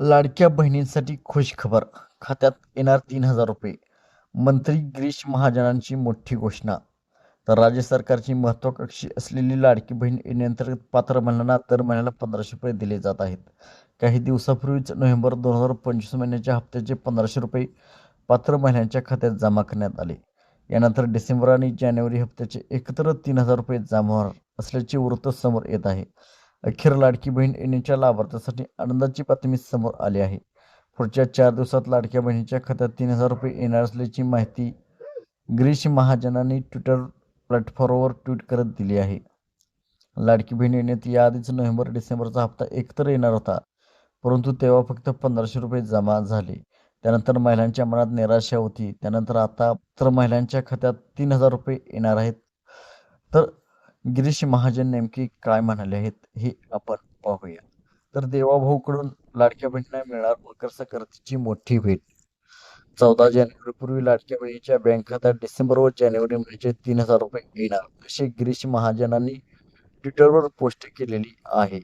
लाडक्या बहिणींसाठी खुश खबर खात्यात येणार तीन हजार रुपये. मंत्री गिरीश महाजनांची मोठी घोषणा. तर राज्य सरकारची महत्वाकांक्षी असलेली लाडकी बहीण येण्याअंतर्गत पात्र महिलांना दर महिन्याला पंधराशे रुपये दिले जात आहेत. काही दिवसापूर्वीच नोव्हेंबर दोन हजार पंचवीस महिन्याच्या हप्त्याचे पंधराशे रुपये पात्र महिलांच्या खात्यात जमा करण्यात आले. यानंतर डिसेंबर आणि जानेवारी हप्त्याचे एकत्र तीन हजार रुपये जमा होणार असल्याचे वृत्त समोर येत आहे. अखेर लाडकी बहीण योजनेच्या लाभार्थ्यासाठी आनंदाची बातमी समोर आली आहे. पुढच्या चार दिवसात लाडक्या बहिणीच्या खात्यात तीन हजार रुपये येणार असल्याची माहिती गिरीश महाजनांनी ट्विटर प्लॅटफॉर्मवर ट्विट करत दिली आहे. लाडकी बहीण योजनेत याआधीच नोव्हेंबर डिसेंबरचा हप्ता एकत्र येणार होता परंतु तेव्हा फक्त पंधराशे रुपये जमा झाले. त्यानंतर महिलांच्या मनात निराशा होती. त्यानंतर आता तर महिलांच्या खात्यात तीन हजार रुपये येणार आहेत. तर गिरीश महाजन नेमके काय म्हणाले आहेत हे आपण पाहूया. तर देवाभाऊकडून लाडक्या बहिणीला मिळणार मकर संक्रांतीची मोठी भेट. चौदा जानेवारीपूर्वी लाडक्या बहिणीच्या बँक खात्यात डिसेंबर व जानेवारी महिन्याचे तीन हजार रुपये येणार असे गिरीश महाजनांनी ट्विटरवर पोस्ट केलेली आहे.